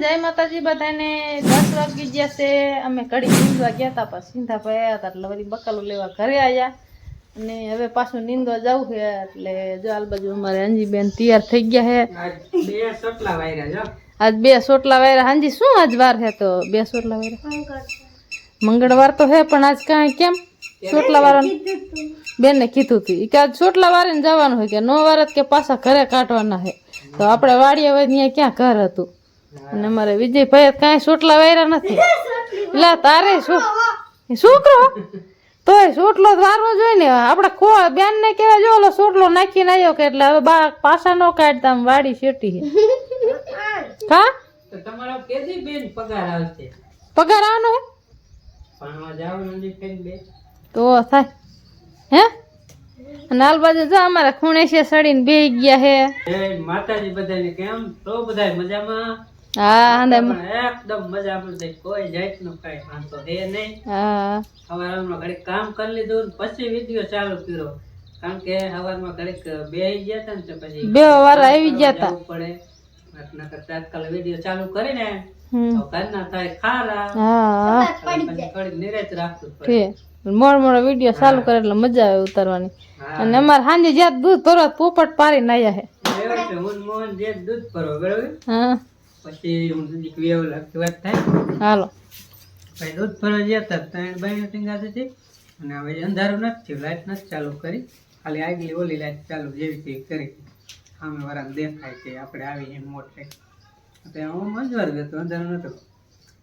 જય માતાજી બધાને. દસ વાગી ગયા છે. અમે કડી નીંદવા ગયા હતા પછી સીધા ભાઈ હતા એટલે વળી બકાલો લેવા ઘરે આવ્યા અને હવે પાછું નીંદવા જવું છે એટલે જો હાલ બાજુ અમારે અંજીબેન તૈયાર થઈ ગયા છે. બે સટલા વાયરા જો. આજ બે સોટલા વાયરા. હાંજી શું આજ વાર છે તો? બે સોટલા વાયરા? મંગળવાર. તો હે પણ આજ કાંઈ કેમ? સોટલા વાળા બેનને કીધું હતું કે આજ ચોટલા વારે જવાનું હોય કે નો વાર જ કે પાછા ઘરે કાઢવાના છે. તો આપણે વાડીએ હોય ત્યાં ક્યાં ઘર હતું? અને અમારે વિજયભાઈ કાંઈ સોટલા વાયરા નથી. એટલે તારે શું? છોકરો? તોય સોટલો વારવો જોઈએ ને. આપણે ખો બેન ને કેવા જો ઓલો સોટલો નાખીને આવ્યો કે એટલે હવે બા પાછા નો કાઢતા વાડી શેટી હા? તમારો કેદી બેન પગાર આવશે? પગાર આવનો ભણવા જાવ નજીક થઈને બે. તો થાય. હે? અને હાલ બાજુ જો અમારા ખૂણે છે સડીને બે ગયા હે. માતાજી બધાને કેમ? તો બધા મજામાં? હા એકદમ મજા છે કોઈ જાતનું કઈ વાંધો હે નહીં. હા. સવારમાં ઘડીક કામ કરી લીધું પછી વીડિયો ચાલુ કર્યો. કારણ કે સવારમાં ઘડીક બેહી ગયા હતા ને પછી બે વાર આવી ગયા તા પડે. નકર તાત્કાલ વીડિયો ચાલુ કરીને હમ. તો ઘરના થાય ખારા. હા. નિરાંત રાખવું પડે. મોડ મોડો વીડિયો ચાલુ કરે એટલે મજા આવે ઉતારવાની. અને અમારે સાંજે જ્યાં દૂધ ભરો પોપટ પારી નાયા હે. હું મોહન જે દૂધ ભરો બરોબર? હા. પછી વેવ થાય. હાલો. પછી દૂધ ભરવા ત્રણ બહેનો ટીંગાતી અને હવે અંધારું નથી થયું લાઈટ નથી ચાલુ કરી. ખાલી આગલી ઓલી લાઈટ ચાલુ જેવી તેવી કરી. સામે વાળાને દેખાય છે આપણે આવીને મોટે. તો હું મજવાર ગયો અંધારું નતો.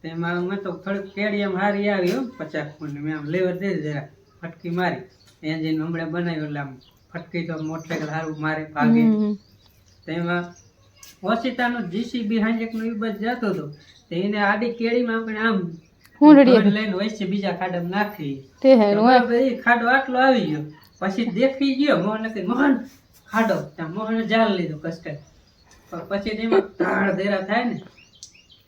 તેમાં મેં તો થોડીક કેડી એમ હારી આવી હો પચાસ ફૂટ મેં આમ લેવર દે જરા ફટકી મારી. એન્જિન હમણાં બનાવ્યું એટલે આમ ફટકી તો મોટરસાઇકલ સારું મારે ભાગે. તેમાં ઓશિતાનો જીસીબી હાંજેકનો ઈ બસ જતો તો એને આડી કેળીમાં આપણે આમ હું રડી લઈને વચ્ચે બીજા ખાડામાં નાખી. તે હે તો બરાબર ખાડો આટલો આવી ગયો. પછી દેખી ગયો મોહન કે મોહન ખાડો. ત્યાં મોહન જાળ લીધું કસ્ટર પછી એમાં ધાડ દેરા થાય ને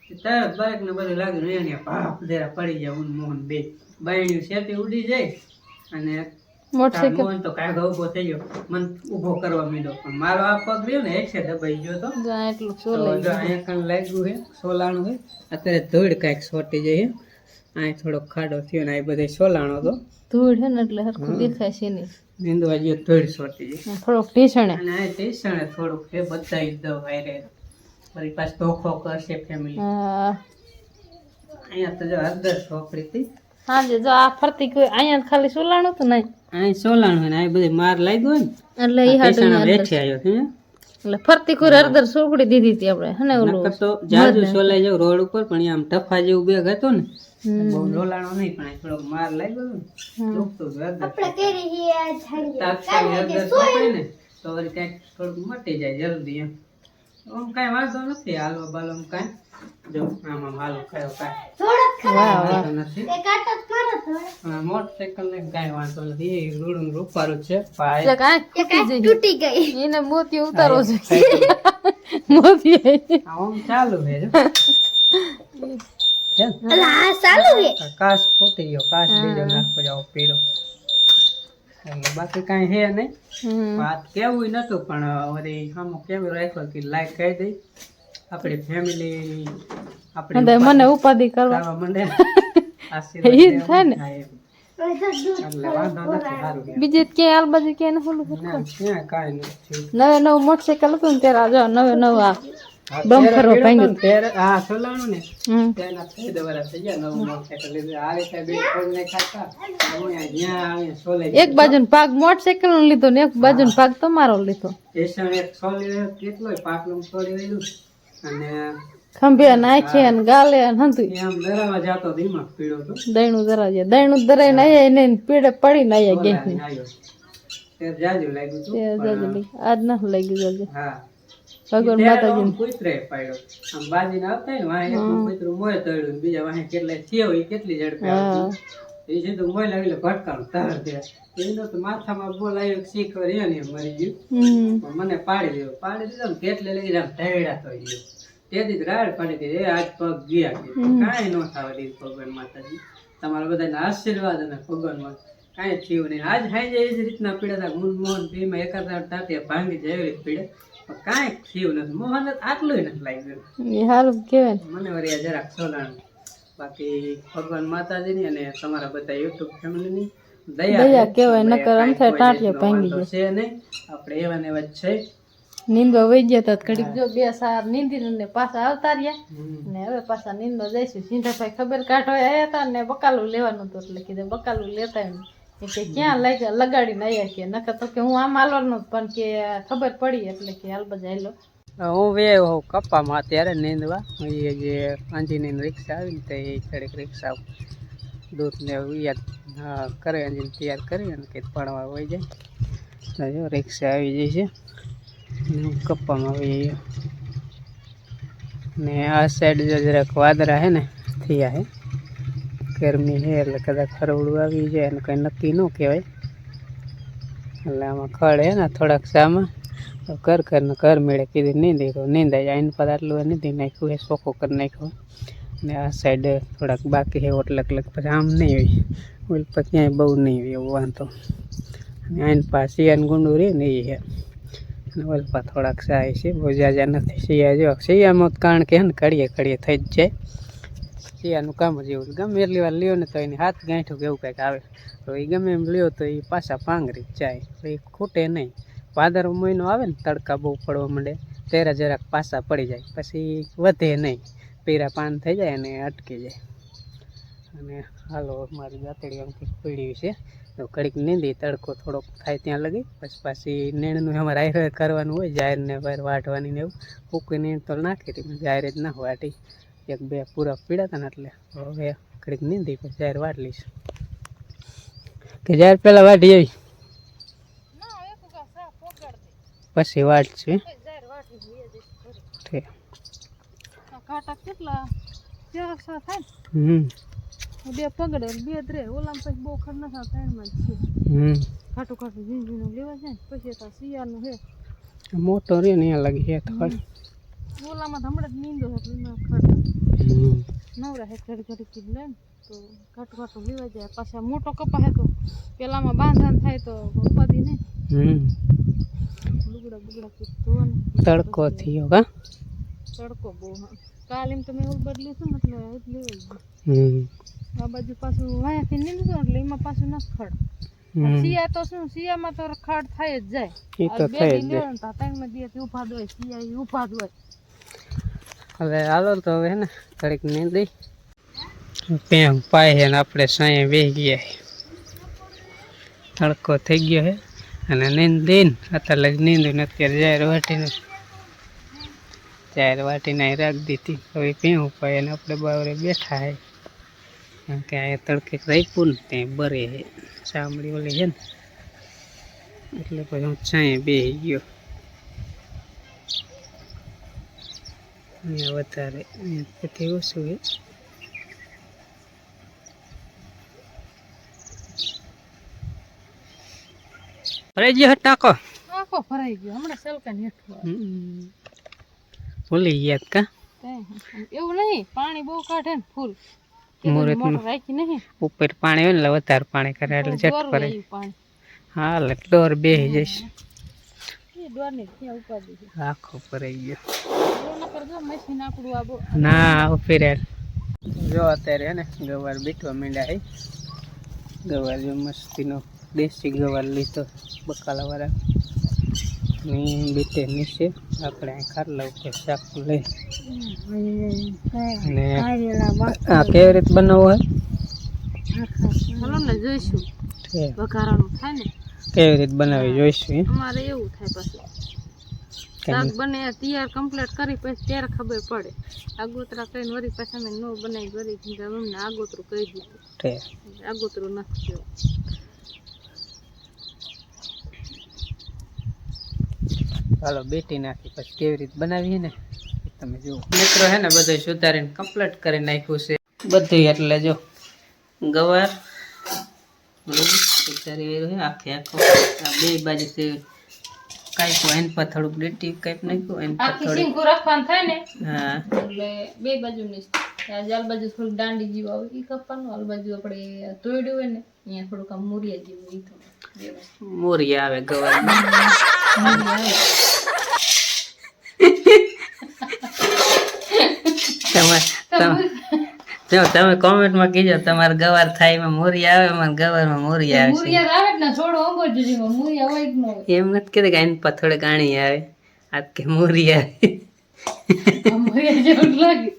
તે તરત બરેક ને બધું લાગ્યું એને પાપ દેરા પડી જાય હું મોહન બે. બાયણ્યું શેતી ઉડી જાય અને મોટરસાઇકલ તો કાંઈ ઊભો થઈ ગયો. મન ઊભો કરવા માંડ્યો. પણ મારો આ પગ રહ્યો ને છે દબાઈ ગયો તો? એટલું તો સોલે અહીંયા કાંઈ લાગ્યું છે સોલાણું છે. અત્યારે ધૂળ કાંઈક સોટી જાય અહીં થોડોક ખાડો થયો ને આ બધે સોલાણો તો. ધૂળ છે ને એટલે હરખું દેખાય છે નહીં. નીંદવા ગયો ધૂળ સોટી જાય. થોડોક ઢીસણે અને આ ટેશણે થોડુંક છે બધા પાછ ધોખો કરશે ફેમિલી હા. અહીંયા તો જો હળદર છોકરી હતી. હાજે જો આ ફરતી કોઈ અહીંયા ખાલી સોલાણું તો નહીં અહીં સોલાણું હોય ને આ બધે માર લાગ્યો ને એટલે ઈ હાડું વેચી આવ્યો છે એટલે ફરતી કુર હળદર સોપડી દીધી હતી આપણે હને ઓલું? નકર તો જાજુ સોલાઈ જાવ રોડ ઉપર પણ આમ ટફા જેવું બેગ હતો ને. બહુ લોલાણો નહીં પણ અહીં થોડોક માર લાગ્યો ને હળદર સોંપડી ને તો વળી કાંઈક થોડુંક મટી જાય જલ્દી એમ. આમ કાંઈ વાંધો નથી હાલવા બાલવા કાઈ. જો આમાં હાલો કયો કાંઈ. વાહ વાંધો નથી. મોટરસાઇકલ ને કાંઈ વાંધો નથી. એ રૂડું રૂપારું છે. ભાઈ. એટલે તૂટી ગઈ. એને મોતી ઉતારો છે મોતી. આમ ચાલુ છે. જો. ફૂટી ગયો. કાચ બીજો નાખો જાવ પીરો. બાકી કઈ હે નહીં. વાત કેવું નતું પણ વળી આમ કેવું રાખ્યો કે લાઈક કહી દઈ. આપણી ફેમિલી આપણે મને ઉપાધિ કરવા. માંડે ને. ઈ જ થાય ને. હા, એમ. એટલે વાંધો નથી સારું કે બીજે બાજુ ના, નથી. નવે નવું મોટરસાઇકલ હતું ને ત્યારે જો નવે નવું આ હા, બમ્પરો ભાંગ્યું. પીડો તો ને ત્યારે- હા સોલાણું ને તેના ફાયદા વાળા થઈ ગયા નવું મોટરસાઇકલ લીધું આ રીતે બે પગ ને ખાતા જ્યાં આવીને સોલે એક બાજુ પાક મોટરસાઇકલ નો લીધો ને એક બાજુ પાક તમારો લીધો. સ્ટેશન એક સોલી રહ્યો કેટલોય પાટલું છોડી અને ખંભે નાખે ને ગાલે ને હંતું આમ દરાવા જાતો ધીમા પીડો તો દૈણું ધરાજે દૈણું ધરાઈને આયા એને પીડે પડીને આયા ગયા ઓલા તે જાજુ લાગ્યું તો તે જાજુ આજ નથી લાગ્યું જાજુ. હા. ભગવાન માતાજી ને કૂતરે પાડ્યો. આમ બાજીને આવતા ને વાહે કૂતરું મોય તળ્યું બીજા વાહે કેટલા થયો એ કેટલી ઝડપે આવતી. એ સીધું મોય લાવી ભટકાણ તાર દે. એનો તો માથામાં બોલ આવ્યો શીખ રહ્યો ને એમ મરી ગયું. મને પાડી દીધો. પાડી દીધો ને કેટલે લઈ જામ ઢેડા તો ગયો તેથી રાડ પાડી દીધી એ આજ પગ ગયા કાંઈ ન થવા દીધું ભગવાન માતાજી. તમારા બધાના આશીર્વાદ અને ભગવાનમાં કાંઈ થયું નહીં. આજ હાઈ એ જ રીતના પીડા હતા ગુણ મોહન ભીમાં એકાદ તાતે ભાંગી જાય એવી પીડે. પણ કાંઈ થયું નથી. મોહન આટલું નથી લાગ્યું. સારું કહેવાય મને વળી જરાક સોલાણ. બાકી ભગવાન માતાજીની અને તમારા બધા યુટ્યુબ ફેમિલીની દયા. કહેવાય, નકર થાય ટાંટિયા ભાંગી છે નહીં. આપણે એવા ને એવા જ છે. નીંદવા વહી ગયા તા ઘડીક જો બે સાર નીંદીને ને પાછા આવતા રહ્યા. ને હવે પાછા નીંદવા જઈશું. સિંધાભાઈ ખબર કાઢવા આવ્યા હતા ને બકાલું લેવાનું હતું એટલે કીધું બકાલું લેતા એમ. કે ક્યાં લાગ્યા લગાડીને આવ્યા કે. નકર તો કે હું આમ હાલવાનું પણ કે ખબર પડી એટલે કે હાલ બધા હાલો. હું વે હું કપ્પામાં અત્યારે નીંદવા. એ જે અંજીની રિક્ષા આવી ને તે એ ઘડીક રિક્ષા દૂધ ને એવું યાદ કરે અંજીને તૈયાર કરી અને કંઈક ભણવા હોય જાય. તો રિક્ષા આવી જાય છે. કપ્પામાં આવી ગયો. ને આ સાઈડ જો જરાક વાદળા હે ને, થયા હે. ગરમી છે એટલે કદાચ ખરવડું આવી જાય અને કંઈ નક્કી ન કહેવાય. એટલે આમાં ખડ હે ને થોડાક સામાં. કર કર ને કર મેળે કીધું, નીંદી તો નીંદાય આઈને પર આટલું નીંદી નાખ્યું એ સોખો કરી નાખ્યો ને આ સાઈડ થોડાક બાકી છે ઓટલક લગ પછી આમ નહીં હોય. ઓલ પછી ક્યાંય બહુ નહીં હોય, એવો વાંધો. અને આઈને પાસે શિયાળનું ગુંડું રહે ને એ છે ઓલપા થોડાક સાય છે. બહુ જાજા નથી શિયા જો શિયામાં કારણ કે ને કડીએ કડીએ થઈ જ જાય. શિયાનું કામ જ એવું ગમે એટલી વાર લ્યો ને તો એની હાથ ગાંઠું કે એવું કંઈક આવે. તો એ ગમે એમ લ્યો તો એ પાછા પાંગરી જાય. એ ખૂટે નહીં. પાદર મહિનો આવે ને તડકા બહુ પડવા માંડે ત્યારે જરાક પાસા પડી જાય. પછી વધે નહીં. પીરા પાન થઈ જાય અને અટકી જાય. અને હાલો, મારી દાંતડી આમથી પીડ્યું છે. તો ઘડીક નીંદી તડકો થોડોક થાય ત્યાં લગી પછી પાછી નેણનું અમારે આયર કરવાનું હોય જાહેરને બહાર વાટવાની ને એવું. ફૂકી નીણ તો નાખી હતી જાહેર જ ના વાટી. એક બે પૂરા પીડાતા ને એટલે હવે ઘડીક નીંદી પછી જાહેર વાટ લઈશ. કે જાહેર પહેલાં વાટી આવી? પછી વાટ ઠીક. કેટલા? ચાર છ હમ. બે પગડે બે ત્રે. ઓલામ પછી બહુ ખર ન થાય ત્રણમાં જ છે. હમ. ખાટું ખાટું ઝીંઝી નું લેવા છે પછી તો શિયાળનું છે મોટો રે ને લાગી છે થોડ ઓલામાં તો હમણાં જ નીંદો એટલે એમાં ખડ નવરા હે ઘડી ઘડી કીધું લે તો ખાટું ખાટું લેવા જાય. પાછા મોટો કપા હે તો પેલામાં બાંધાન થાય તો ઉપાધિ નહીં હમ. લુગડા બુગડા કીધું ધોવાનું તડકો થયો કા? તડકો બહુ હા. કાલ એમ તમે એવું બદલ્યું હતું મતલબ એટલે હમ. આ બાજુ પાછું વાયાથી નીંદું એટલે એમાં પાછું નથી ખડ. શિયા તો શું શિયામાં તો ખડ થાય જ જાય. તો થાય જ જાય. લેવાનું તો આ ત્રણમાં દિવસ ઊભા દોય શિયા ઊભા દોય હવે હાલો તો હવે ને ઘડીક નીંદી. પેમ પાય છે ને આપણે સાંયે બેસી ગયા તડકો થઈ ગયો છે અને નીંદીને અત્યારે લગ નીંદું ને અત્યારે જાહેર વાટીને જાહેર વાટીને રાખી દીધી. હવે પીવું પાય અને આપણે બાવરે બેઠા છે કે આ તડકે રાખ્યું ને ત્યાં બરે ચામડી ઓલી છે ને. એટલે પછી હું છાંયે બે ગયો. અહીંયા વધારે. પછી ઓછું છે? ભરાઈ ગયો ટાંકો ટાકો ભરાઈ ગયો. હમણાં સલકા ને હેઠું ભૂલી ગયા કા? એવું નહીં. પાણી બહુ કાઢે ને ફૂલ. મુહૂર્તનું. રાખી નહીં ઉપર પાણી હોય ને વધારે પાણી કરે એટલે જટ કરે. હા એટલે ડોર બેસી જઈશ. આખો ભરાઈ ગયો. ન કરજો મશીન આપણું આ બહુ ના ઉપર યાર જો અત્યારે હે ને ગવાર બીટવા માંડ્યા હે. ગવાર જો મસ્તીનો દેશી ગવાર લીધો બકાલાવાળા. બીટે નીચે આપણે ખાટલા ઉપર શાક લઈ. અને આ કેવી રીતે બનાવવું હોય? ચાલો ને જોઈશું. વઘારાનું થાય ને? કેવી રીતે બનાવી જોઈશું અમારે એવું થાય પાછું. શાક બને તૈયાર કમ્પ્લીટ કરી પછી ત્યારે ખબર પડે. આગોતરા કરીને વળી પાછા અમે ન બનાવી વરી કેમ અમને આગોતરું કહી દીધું. આગોતરું નથી કહેવાય ચાલો બેટી નાખી. પછી કેવી રીતે બનાવીએ ને? તમે જો મિત્રો હે ને બધું સુધારીને કમ્પ્લીટ કરી નાખ્યું છે. બધું એટલે જો ગવાર આખે આખો. આ બે બાજુ છે કાંઈક એન પર થોડુંક ડેટી કાંઈક નાખ્યું એન પર આખી રાખવાનું થાય ને હા. એટલે બે બાજુની આજે આલ બાજુ થોડુંક દાંડી જેવું આવે એ કપવાનું. આલ બાજુ આપણે તોડ્યું હોય ને અહીંયા થોડુંક આમ મુરિયા જેવું એ થોડું બે વસ્તુ. મોરી આવે ગવાર મુરિયા આવે તમે તમે જો તમે કોમેન્ટમાં કીજો તમારે ગવાર થાય એમાં મોરી આવે અમારે ગવારમાં મોરી આવે મુરિયા આવે જ ને છોડો અંગો મુરિયા હોય જ ન એમ નથી કે એને પથોડે ગાણી આવે આ કે મોરી આવે. આ જેવું લાગે.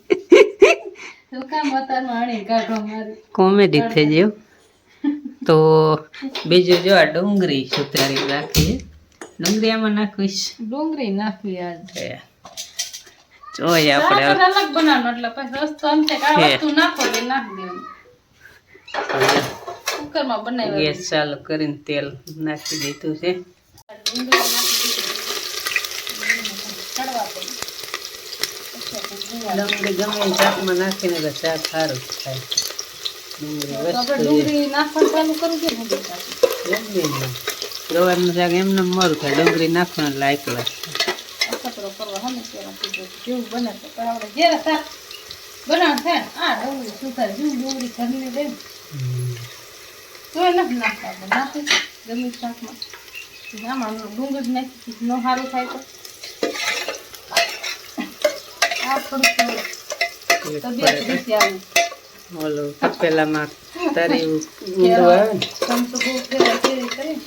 તો કામ અત્યારમાં આણી કાઢો મારે. કોમેડી થઈ ગયું તો બીજું જો આ ડુંગળી સુધારી રાખીએ ડુંગળી આમાં નાખીશ ડુંગળી નાખવી આજ. જોઈએ આપણે અલગ બનાવવાનો એટલે પછી રસ્તો એમ છે આ વસ્તુ નાખો એટલે નાખી દેવાનું. કુકરમાં બનાવી ગેસ ચાલુ કરીને તેલ નાખી દીધું છે. ડુંગળી ગમે નાખીને તો શાક સારું થાય. ડુંગળી નાખવાનું ચાલુ કરી. શાક એમને મરું થાય. ડુંગળી નાખવાનું એટલે એકલા અખતરો કરવા હમે ત્યારે કીધું જેવું બને તો પણ આપણે જ્યારે શાક બનાવ થાય આ ડુંગળી સુધાર જેવું ડુંગળી ઘરની દે ને, નથી નાખતા આપણે નાખી ગમે શાકમાં. આમાં ડુંગળી નાખી ન સારું થાય તો. આ થોડુંક તબિયત રીતે આવું. ઓલું તપેલામાં તરી ઊંધું આવે ને? ચમચો બહુ ફેરા ફેરી કરી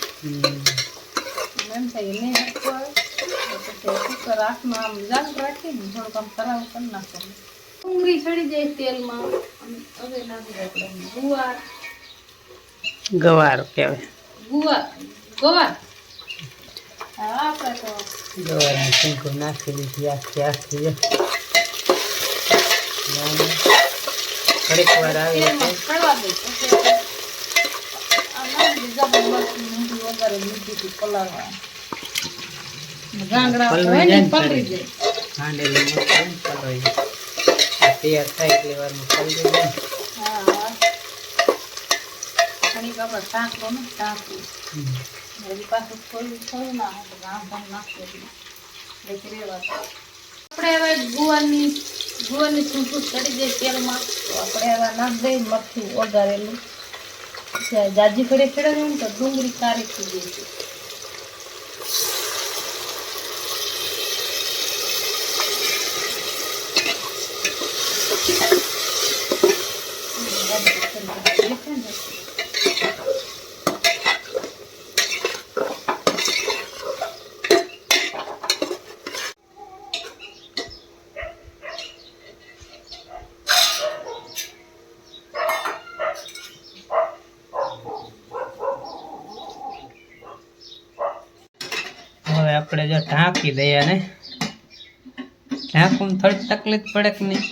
એમ થાય નહીં હરખું આવે. તો પછી કુકર હાથમાં આમ જાગ રાખીને થોડુંક આમ તરાવ કરી નાખવાનું ડુંગળી ચડી જાય તેલમાં હવે નાખી આપણે ગુવાર ગવાર કહેવાય ગુવાર આપણે તો નાખી દીધી આખી આખી. વાર આવે કડવા દે મરચું મીઠું વગેરે મીઠું પલાળવા. ગાંગડા હોય ને ને પલળી જાય. હાંડેલી મસાલો પલળી. તૈયાર થાય એટલી વારમાં પલળી જાય. ને. હા. ઘણીક આપણે ને ટાંકવું હજી પાછું થોડું થોડું ના હોય તો આમ પણ એટલે એટલે રહેવા આપણે હવે ગુવારની ગુવારની સૂકું ચડી જાય તેલમાં. તો આપણે હવે નાખ દઈએ મથું ઓગારેલું. જાજી ઘડે ચડાવ્યું તો ડુંગળી કારી થઈ જાય છે હવે આપણે જો ઢાંકી દઈએ ને ઢાંકું થોડી તકલીફ પડે કે નહીં?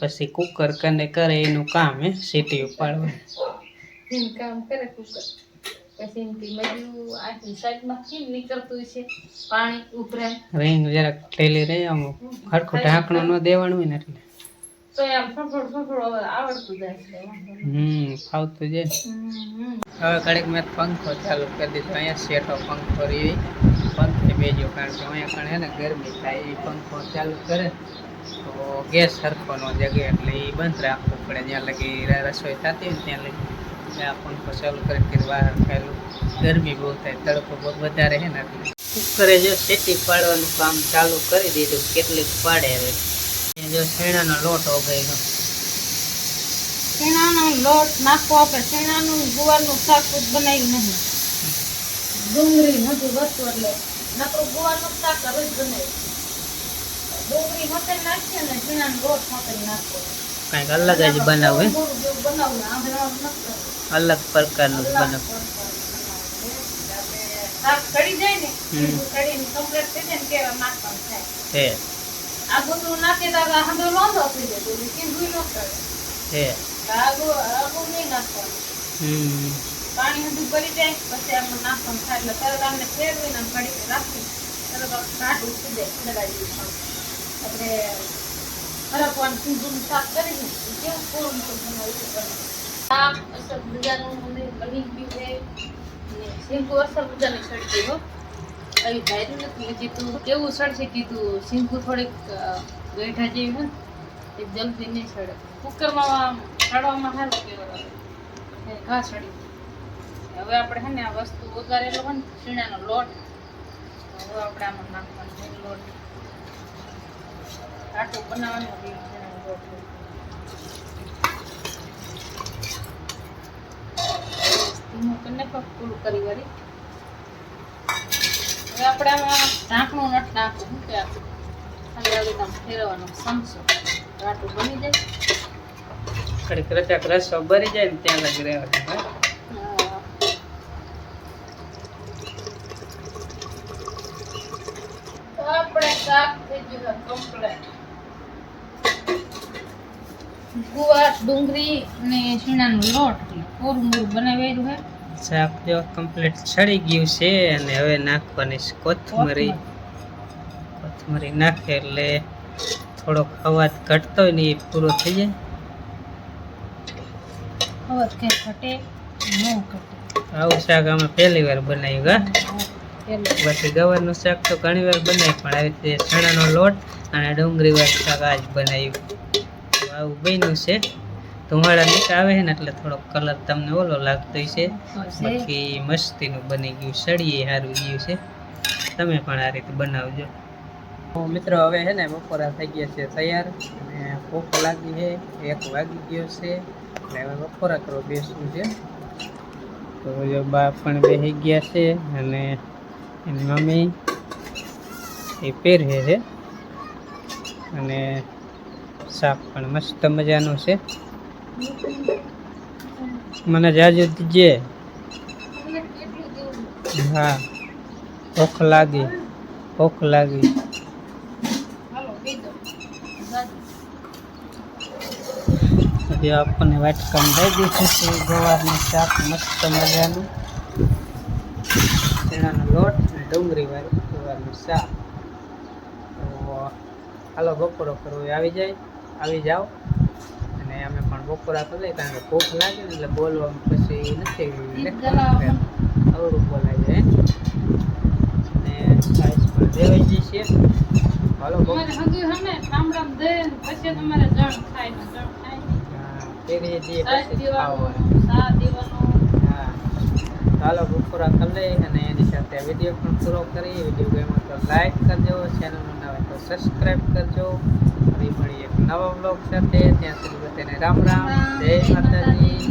પછી કુકર કને કરે એનું કામ હે સીટી ઉપાડવાનું. એમ કામ કરે કુકર પછી એમથી બધું સાઈડમાં કેમ નીકળતું છે પાણી ઉભરાય. રીંગ જરાક ઠેલી રહી આમ હરખું ઢાંકણું ન દેવાનું હોય ને એટલે. તો આમ ફફડ ફફડ આવડતું જાય છે હમ ફાવતું જાય. હવે ઘડીક મેં પંખો ચાલુ કરી દીધો અહીંયા શેઠો પંખો રહી પંખે બેજો કારણ કે અહીંયા કણે ને ગરમી થાય એ પંખો ચાલુ કરે. તો ગેસ સરખો ન જગે એટલે એ બંધ રાખવું પડે. જ્યાં લગી રસોઈ થતી હોય ત્યાં લગી. આ પંખો ચાલુ કરે કે બહાર ખાયેલું. ગરમી બહુ થાય તડકો બહુ વધારે છે ને એટલે. કુકરે જો સેટી પાડવાનું કામ ચાલુ કરી દીધું કેટલીક પાડે હવે. જો શેણાનો લોટ ઓગાયનો શેણાનો લોટ નાખો આપણે. શેણાનું ગુવારનું શાક બનાવ્યું નહીં ડુંગળી નથી વસ્તુ એટલે નકરું ગુવારનું શાક હવે જ બનાવ્યું. ડુંગળી હોતે નાખીએ ને શેણાનો લોટ હોતે નાખો. કાંઈક અલગ જ બનાવું અલગ પ્રકારનું બનાવું. શાક ચડી જાય ને. ચડીને complete થઈ જાય ને કેવા નાખવાનું થાય. આ તો હાંધો લોંધો થઈ જાય તો કેમ ન કરે હે આગો આગો નહીં નાખવાનું હમ પાણી હંધું કરી જાય પછી આપણે નાખવાનું થાય એટલે તરત આમને ફેરવીને આમ રાખી તરત કાઢું થઈ જાય ચડાવી આપણે હરકવાનું સીધું શાક કરી ને કેવું પૂરું તો શાક અસર બધાનું મને બની ગયું છે ને શીંકુ અસર બધાને છડી હો આવી ભાઈ નથી કીધું, કેવું સડશે કીધું શીંકુ થોડીક ગઈઠા જેવી હોય ને, એ જલ્દી નહીં સડે કુકરમાં સડવામાં સારું કહેવાય ઘા સડી. હવે આપણે છે ને આ વસ્તુ વઘારેલો હોય ને શીણાનો લોટ, હવે આપણે આમાં નાખવાનો છે લોટ. આટલું બનાવવાનું રીત છે ને લોટ. ધીમું કરીને પૂરું કરી વળી હવે આપણે ઢાંકણું નથી નાખવું. શું કે આપણે ખાલી આવી રીતે આમ સમસો. તો બની જાય. કડીક રચાક રસો ભરી જાય ને ત્યાં લગી રહેવાનું. આપણે શાક થઈ ગયું કમ્પ્લેટ ગુવાર ડુંગળી અને શીણાનો લોટ. કોરું મોરું બનાવેલું છે. શાક જો કમ્પ્લીટ છડી ગયું છે અને હવે નાખવાની છે કોથમરી. કોથમરી નાખે એટલે થોડોક અવાજ ઘટતો હોય ને એ પૂરો થઈ જાય. હવે કંઈ ઘટે? ન ઘટે. આવું શાક અમે પહેલી વાર બનાવ્યું હા બાકી ગવારનું શાક તો ઘણી વાર બનાવ્યું પણ આવી રીતે ચણાનો લોટ અને ડુંગળી વાળું શાક આજ બનાવ્યું. આવું બન્યું છે. ધુમાડા નીકળ આવે છે ને એટલે થોડોક કલર તમને ઓલો લાગતો છે બાકી મસ્તીનું બની ગયું સળીએ સારું ગયું છે. તમે પણ આ રીતે બનાવજો. મિત્રો હવે છે ને બપોરા થઈ ગયા છે તૈયાર અને ભૂખ લાગી છે એક વાગી ગયો છે. એટલે હવે બપોરા કરો બેસવું છે. તો જો બા પણ બેસી ગયા છે અને એની મમ્મી એ પહેરે છે. અને શાક પણ મસ્ત મજાનું છે. મને જાજુ દીજે. હા. ભૂખ લાગી. ભૂખ લાગી. હજી આપણને વાટકામ દઈ દીધું છે ગવારનું શાક મસ્ત મજાનું. ચણાનો લોટ અને ડુંગળી વાળી ગવારનું શાક. હાલો, બપોરો કરવો આવી જાય. આવી જાઓ. બપોરા કરી લઈએ કારણ કે ભૂખ લાગે ને એટલે બોલવામાં પછી નથી. અવરું બોલાય જાય અને સાઈઝ પણ દેવાઈ ગઈ છે. હાલો ને પછી તમારે જણ થાય જણ થાય ને. પેઢી પછી ખાવાનું દીવાનું સા દીવાનું હા. ચાલો બપોરા કરી લઈ અને એની સાથે વીડિયો પણ પૂરો કરી વીડિયો ગમ્યો તો લાઈક કરજો ચેનલ હોય તો સબસ્ક્રાઈબ કરજો. ફરી મળીએ. નવા બ્લોગ સાથે ત્યાં સુધી રામ રામ જય માતાજી.